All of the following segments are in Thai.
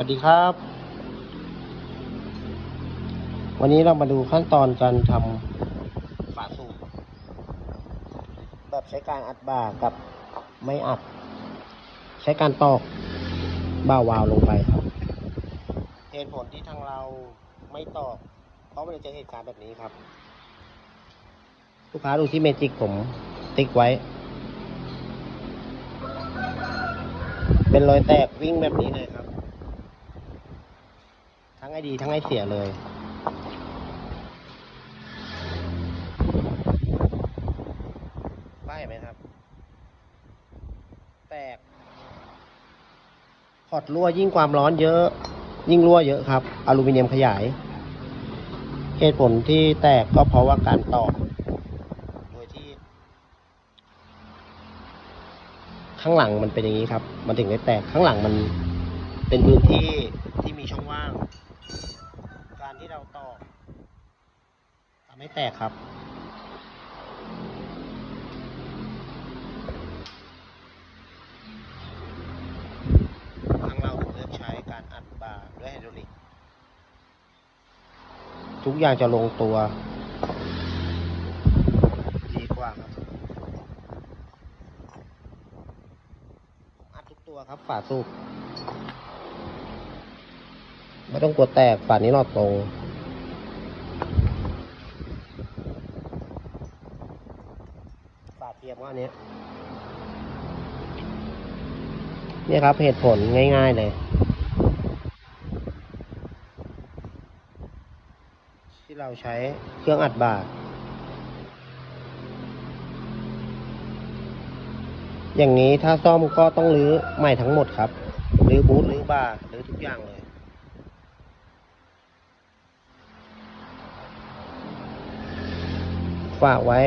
วัสดีครับ วันนี้เรามาดูขั้นตอนการทำฝาสูบแบบใช้การอัดบ่ากับไม่อัด ใช้การตอกบ่าวาวลงไปครับเหตุผลที่ทางเราไม่ตอก เพราะมันจะเจอเหตุการณ์แบบนี้ครับ ลูกค้าดูที่เมจิกผมติ๊กไว้ เป็นรอยแตกวิ่งแบบนี้เลยครับ ทั้งไอดีทั้งไอเสียเลยป้ายไหมครับ แตกพอร์ตรั่วยิ่งความร้อนเยอะ ยิ่งรั่วเยอะครับ อลูมิเนียมขยาย เหตุผลที่แตกก็เพราะว่าการตอกโดยที่ ข้างหลังมันเป็นอย่างนี้ครับ มันถึงได้แตกข้างหลังมันเป็นพื้นที่ที่มีช่องว่าง ที่เราตอกทำให้แตกครับ ทางเราถึงเลือกใช้การอัดบาร์ด้วยไฮดรอลิก ทุกอย่างจะลงตัว ดีกว่าครับอัดทุกตัวครับฝาสูบ ไม่ต้องกลัวแตกฝานี้รอดตรงฝาเทียมก็อันเนี้ยเนี่ยครับเหตุผลง่ายๆเลยที่เราใช้เครื่องอัดบาร์อย่างนี้ถ้าซ่อมก็ต้องรื้อใหม่ทั้งหมดครับรื้อบูทรื้อบารื้อทุกอย่างเลย ฝากไว้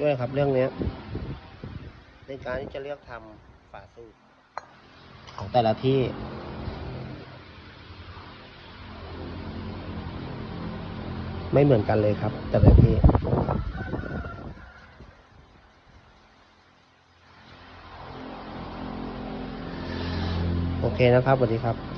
ด้วยครับเรื่องนี้ในการที่จะเลือกทำฝาสูบของแต่ละที่ ไม่เหมือนกันเลยครับ แต่ละที่โอเคนะครับสวัสดีครับ